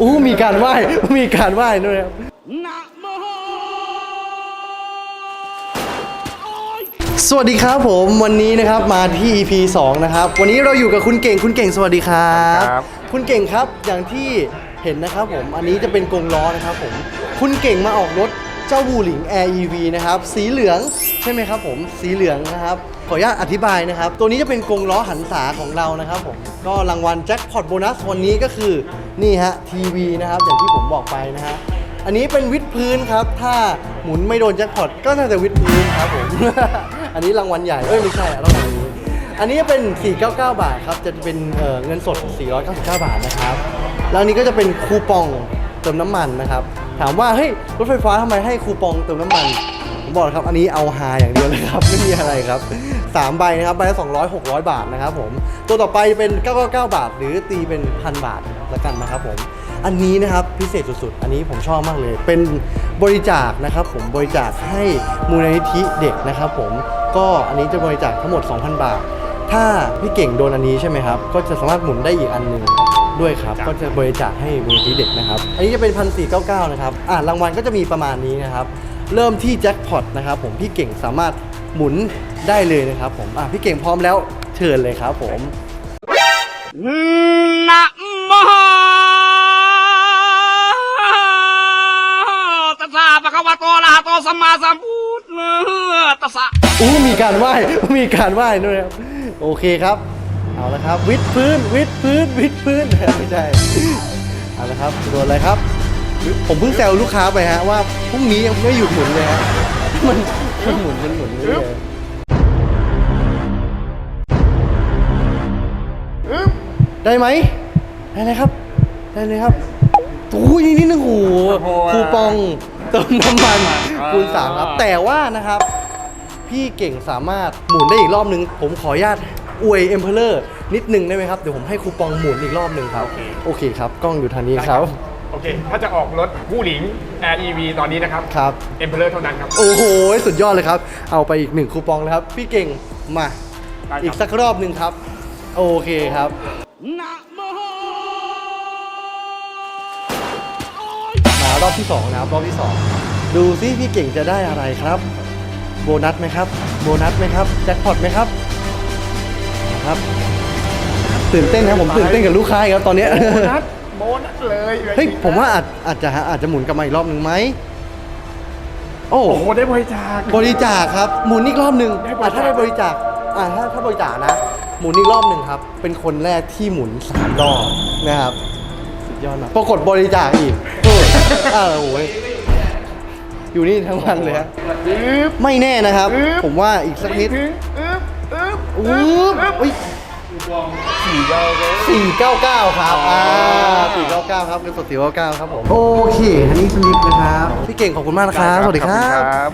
อู้มีการไหว้ มีการไหว้ด้วยครับสวัสดีครับผมวันนี้นะครับมาที่ EP 2 นะครับ วันนี้เราอยู่กับคุณเก่งคุณเก่งสวัสดีครับ ครับ คุณเก่งครับอย่างที่เห็นนะครับผมอันนี้จะเป็นกรงล้อนะครับผมคุณเก่งมาออกรถเจ้าบูหลิง Air EV นะครับสีเหลืองใช่ไหมครับผมสีเหลืองนะครับขออนุญาตอธิบายนะครับ ตัวนี้จะเป็นกรงล้อหันษาของเรานะครับผมก็รางวัลแจ็คพอตโบนัสวันนี้ก็คือนี่ฮะทีวีนะครับอย่างที่ผมบอกไปนะฮะอันนี้เป็นวิดพื้นครับ ถ้าหมุนไม่โดนแจ็คพอตก็น่าจะวิดพื้นครับผมอันนี้รางวัลใหญ่เอ้ยไม่ใช่รางวัลนี้อันนี้เป็น 499 บาทครับ จะเป็นเเงินสด 499 บาทนะครับ แล้วนนี้ก็จะเป็นคูปองเติมน้ำมันนะครับ ถามว่าเฮ้ยรถไฟฟ้าทำไมให้คูปองเติมน้ำมัน ผมบอกเลยครับอันนี้เอาฮาอย่างเดียวเลยครับไม่มีอะไรครับสามใบนะครับใบละ200 600 บาทนะครับผมตัวต่อไปเป็น 999 บาท หรือตีเป็นพันบาทแล้วกันนะครับผมอันนี้นะครับพิเศษสุดๆ อันนี้ผมชอบมากเลย เป็นบริจาคนะครับผมบริจาคให้มูลนิธิเด็กนะครับผมก็อันนี้จะบริจาคทั้งหมด 2,000 บาท ถ้าพี่เก่งโดนอันนี้ใช่ไหมครับก็จะสามารถหมุนได้อีกอันหนึ่งด้วยครับก็จะบริจาคให้มูลนิธิเด็กนะครับ อันนี้จะเป็นพันสี่เก้าเก้านะครับอ่ารางวัลก็จะมีประมาณนี้นะครับ เริ่มที่แจ็คพอตนะครับผมพี่เก่งสามารถหมุนได้เลยนะครับผมอะพี่เก่งพร้อมแล้วเชิญเลยครับผมนะโมตัสสะปะคะวะโตอะระหะโตสัมมาสัมพุทธัสสะอู้มีการไหว้มีการไหว้ด้วยครับโอเคครับ เอาละครับ วิดพื้น วิดพื้น วิดพื้นไม่ใช่เอาละครับโดนอะไรครับ ผมเพิ่งแซวลูกค้าไปฮะว่าพรุ่งนี้ยังไม่หยุดหมุนเลยฮะมันมันหมุนมันหมุนเรื่อยๆได้ไหมได้เลยครับได้เลยครับโอ้ยนี่นี่นึงโอ้โหคูปองเติมน้ำมันคูณสามครับแต่ว่านะครับ พี่เก่งสามารถหมุนได้อีกรอบนึง ผมขออนุญาตอวยเอ็มเพลเลอร์นิดนึงได้ไหมครับ เดี๋ยวผมให้คูปองหมุนอีกรอบนึงครับ โอเคครับ กล้องอยู่ทางนี้ครับ โอเค ถ้าจะออกรถผู้หลิง Air EV ตอนนี้นะครับ ครับ เอ็มเพลเลอร์เท่านั้นครับ โอ้โห สุดยอดเลยครับ เอาไปอีกหนึ่งคูปองนะครับ พี่เก่งมา ได้ครับ อีกสักรอบหนึ่งครับ โอเคครับนะโมมารอบที่สองนะครับรอบที่สองดูซิพี่เก่งจะได้อะไรครับ โบนัสไหมครับ โบนัสไหมครับ แจ็คพอตไหมครับนะครับ ตื่นเต้นนะผมตื่นเต้นกับลูกค้าอีกครับตอนเนี้ย โบนัส โบนัสเลยเฮ้ยผมว่าอาจอาจจะอาจจะหมุนกลับมาอีกรอบหนึ่งไหมโอ้โอ้โหได้บริจาค บริจาคครับ หมุนอีกรอบหนึ่งได้บริจาค อะถ้าได้บริจาคอะถ้าถ้าบริจาคนะ หมุนอีกรอบหนึ่งครับ เป็นคนแรกที่หมุนสามรอบนะครับสุดยอดมากปรากฏบริจาคอีกโอ้อ้าวโอ้ยอยู่นี่ทั้งวันเลยฮะอึ๊บ ไม่แน่นะครับอึ๊บผมว่าอีกสักนิด ถึงอึ๊บอึ๊บอู้อึ๊บ อุ้ยสี่เก้าเก้าสี่เก้าเก้าครับ อ่า สี่เก้าเก้าครับเงินสดสี่เก้าเก้าครับผม โอเคอันนี้สลิปนะครับ พี่เก่งขอบคุณมากนะครับ สวัสดีคขอบรัคุณบ ครับ